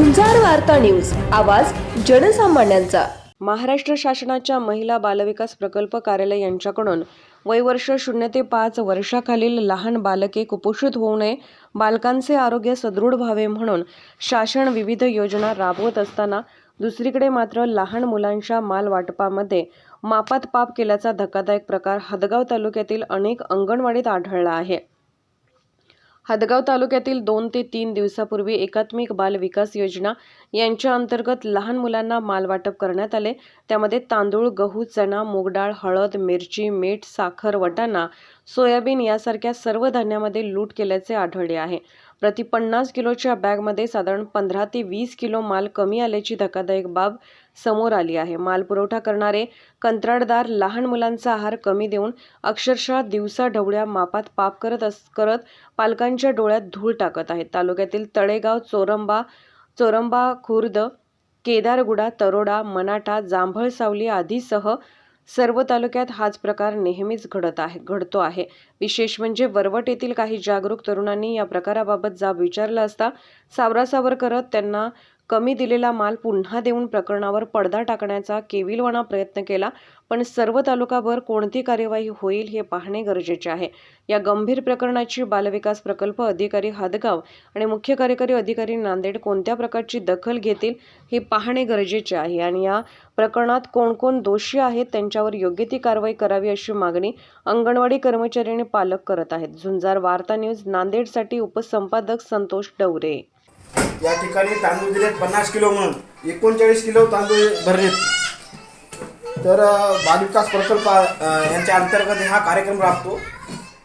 वार्ता न्यूज आवाज जनसामान्यांचा. महाराष्ट्र शासनाच्या महिला बालविकास प्रकल्प कार्यालय यांच्याकडून वयवर्ष शून्य ते पाच वर्षाखालील लहान बालके कुपोषित होऊ नये बालकांचे आरोग्य सदृढ व्हावे म्हणून शासन विविध योजना राबवत असताना दुसरीकडे मात्र लहान मुलांच्या माल वाटपामध्ये मापात पाप केल्याचा धक्कादायक प्रकार हदगाव तालुक्यातील अनेक अंगणवाडीत आढळला आहे. हदगाव तालुक्यातील दोन ते तीन दिवसापूर्वी एकात्मिक बाल विकास योजना यांच्या अंतर्गत लहान मुलांना मालवाटप करण्यात आले. त्यामध्ये तांदूळ गहू चणा मूगडाळ हळद मिरची मीठ साखर वटाणा सोयाबीन यासारख्या सर्व धान्यामध्ये लूट केल्याचे आढळले आहे. प्रति पन्नास किलोच्या बॅगमध्ये साधारण पंधरा ते वीस किलो माल कमी आल्याची धक्कादायक बाब समोर आली आहे. माल पुरवठा करणारे कंत्राटदार लहान मुलांचा आहार कमी देऊन अक्षरशः दिवसा ढवळ्या मापात पाप करत अस करत पालकांच्या डोळ्यात धूळ टाकत आहेत. तालुक्यातील तळेगाव चोरंबा चोरंबा खुर्द केदारगुडा तरोडा मनाटा जांभळ सावली आदीसह सर्व तालुक्यात हाच प्रकार नेहमीच घडत आहे घडतो आहे. विशेष म्हणजे वरवट येथील काही जागरूक तरुणांनी या प्रकाराबाबत जाब विचारला असता सावरासावर करत त्यांना कमी दिलेला माल पुन्हा देऊन प्रकरणावर पडदा टाकण्याचा केविलवाणा प्रयत्न केला पण सर्व तालुकाभर कोणती कार्यवाही होईल हे पाहणे गरजेचे आहे. या गंभीर प्रकरणाची बालविकास प्रकल्प अधिकारी हदगाव आणि मुख्य कार्यकारी अधिकारी नांदेड कोणत्या प्रकारची दखल घेतील हे पाहणे गरजेचे आहे आणि या प्रकरणात कोण कोण दोषी आहेत त्यांच्यावर योग्य ती कारवाई करावी अशी मागणी अंगणवाडी कर्मचारी आणि पालक करत आहेत. झुंजार वार्ता न्यूज नांदेडसाठी उपसंपादक संतोष डवरे. या ठिकाणी तांदूळ दिलेत पन्नास किलो म्हणून. एकोणचाळीस किलो तांदूळ भरलेत. तर बालविकास प्रकल्प यांच्या अंतर्गत हा कार्यक्रम राबतो.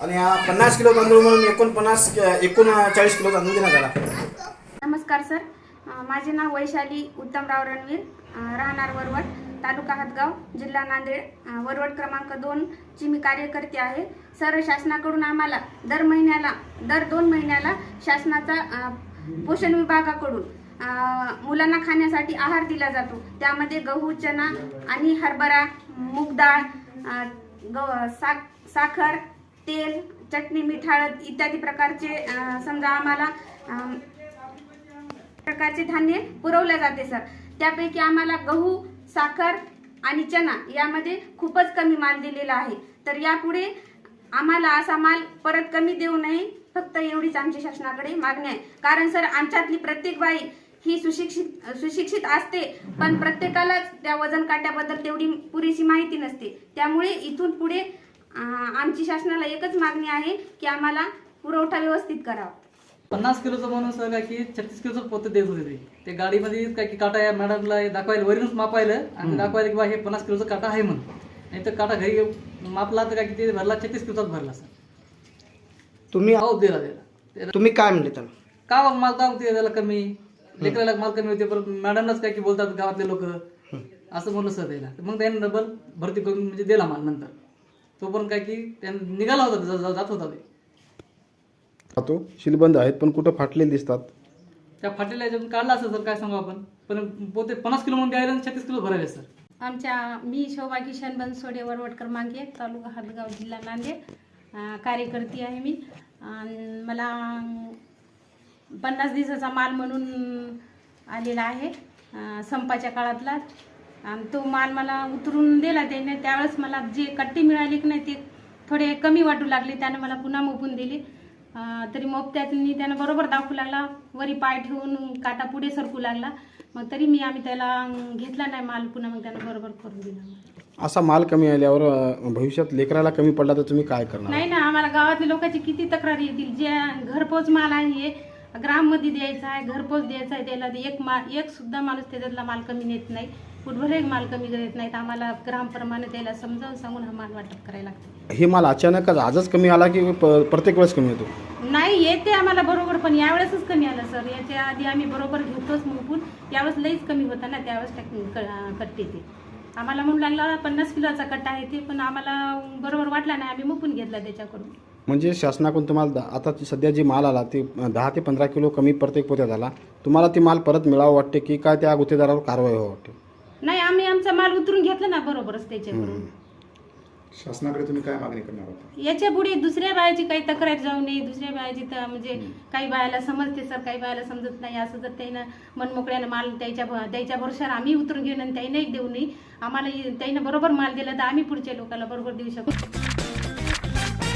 आणि हा पन्नास किलो तांदूळ म्हणून एकोणपन्नास एकोणचाळीस किलो तांदूळ देण्यात आला. नमस्कार सर. माझे नाव वैशाली उत्तमराव रणवीर राहणार वरवट तालुका हातगाव जिल्हा नांदेड. वरवड वरवट क्रमांक दोन ची मी कार्यकर्ते आहे. सर शासनाकडून आम्हाला दर महिन्याला दर दोन महिन्याला शासनाचा पोषण विभागाकडून मुलांना खाण्यासाठी आहार दिला जातो. त्यामध्ये गहू चना आणि हरभरा मूग डाळ ग साख साखर तेल चटणी मीठ हळद इत्यादी प्रकारचे समजा आम्हाला प्रकारचे धान्य पुरवले जाते सर. त्यापैकी आम्हाला गहू साखर आणि चना यामध्ये खूपच कमी माल दिलेला आहे. तर यापुढे आम्हाला असा माल परत कमी देऊ नये. फक्त एवढीच आमची शासनाकडे मागणी आहे. कारण सर आमच्यातली प्रत्येक बाई ही सुशिक्षित सुशिक्षित असते पण प्रत्येकालाच त्या वजन काट्याबद्दल तेवढी पुरेशी माहिती नसते. त्यामुळे इथून पुढे आमची शासनाला एकच मागणी आहे की आम्हाला पुरवठा व्यवस्थित करावा. पन्नास किलोचं म्हणून सर काय की छत्तीस किलोचं पोतं देत होते ते. ते गाडीमध्ये काय की काटा या मॅडमला दाखवायला वरीलच मापायलं आणि दाखवायला की बा हे पन्नास किलोचं काटा आहे म्हणून. नाही तर काटा घरी मापला तर काय की ते भरला छत्तीस किलोचाच भरला सर. तुम्ही हो दिला दिला ते तुम्ही काय म्हणले त्याला? का बा माल का होते त्याला कमी? लेकराला माल कमी होते परत मॅडमलाच काय की बोलतात गावातले लोक? असं म्हणलं सर त्याला. मग त्याने डबल भरती करून म्हणजे दिला माल नंतर. तो पण काय की त्याने निघाला होता ज- ज- जात होता ते. राहतो शिलबंद आहेत पण कुठं फाटलेले दिसतात? त्या फाटलेल्या याच्यातून काढला असं सर काय सांगू आपण? पण पोते पन्नास किलो म्हणून द्यायला आणि छत्तीस किलो भरायला सर. आमच्या मी शोभा किशन बनसोडे वरवडकर मांगे तालुका हातगाव जिल्हा नांदेड कार्यकर्ती आहे मी. मला पन्नास दिवसाचा माल म्हणून आलेला आहे संपाच्या काळातला. आणि तो माल मला उतरून दिला त्याने. त्यावेळेस मला जे कट्टी मिळाली की नाही ते थोडे कमी वाटू लागले. त्याने मला पुन्हा मोपून दिली. तरी तरी मोपत्यातनी त्यानं बरोबर दाखवू लागला. वरी पाय ठेवून काटा पुढे सरकू लागला. मग तरी मी आम्ही त्याला घेतला नाही माल पुन्हा मग त्यानं बरोबर करून दिला. असा माल कमी आल्यावर अं, भविष्यात लेकराला कमी पडला तर तुम्ही काय करणार? नाही ना आम्हाला गावातल्या लोकांची किती तक्रारी येतील जे घरपोच माल आहे ग्राममध्ये द्यायचा आहे घरपोच द्यायचा आहे त्याला एक मा एक सुद्धा माणूस त्याच्यातला माल कमी नेत नाही. कुठभर एक माल कमी देत नाहीत. आम्हाला ग्रामप्रमाणे त्याला समजावून सांगून हा माल वाटप करायला लागतो. हे माल अचानकच आजच कमी आला की प- प्रत्येक वेळेस कमी होतो नाही येते आम्हाला बरोबर पण यावेळेसच कमी आलं सर. याच्या आधी आम्ही बरोबर घेतोच मुकून यावेळेस लईच कमी होता ना त्यावेळेस टाक क- कट्टे ते आम्हाला म्हणू लागला पन्नास किलोचा कट्टा आहे ते पण आम्हाला बरोबर वाटला नाही. आम्ही मुकून घेतला त्याच्याकडून. म्हणजे शासनाकडून तुम्हाला दा- आता जी सध्या जी माल आला ते दहा ते पंधरा किलो कमी प्रत्येक पोत्यात आला. तुम्हाला ती माल परत मिळावं वाटते की काय त्या गुत्तेदारावर कारवाई व्हावं वाटते? नाही आम्ही आमचा माल उतरून घेतला ना बरोबरच त्याच्याकडून. शासनाकडे तुम्ही काय मागणी करणार होता याच्यापुढे दुसऱ्या बायाची काही तक्रार जाऊ नये दुसऱ्या बायाची तर म्हणजे काही बायाला समजते सर काही बायाला समजत नाही. असं जर त्यानं मनमोकळ्यानं माल त्याच्या भ- त्याच्या भरोशावर आम्ही उतरून घेऊन आणि त्याने देऊ नये. आम्हाला त्यानं बरोबर माल दिला तर आम्ही पुढच्या लोकांना बरोबर देऊ शकतो.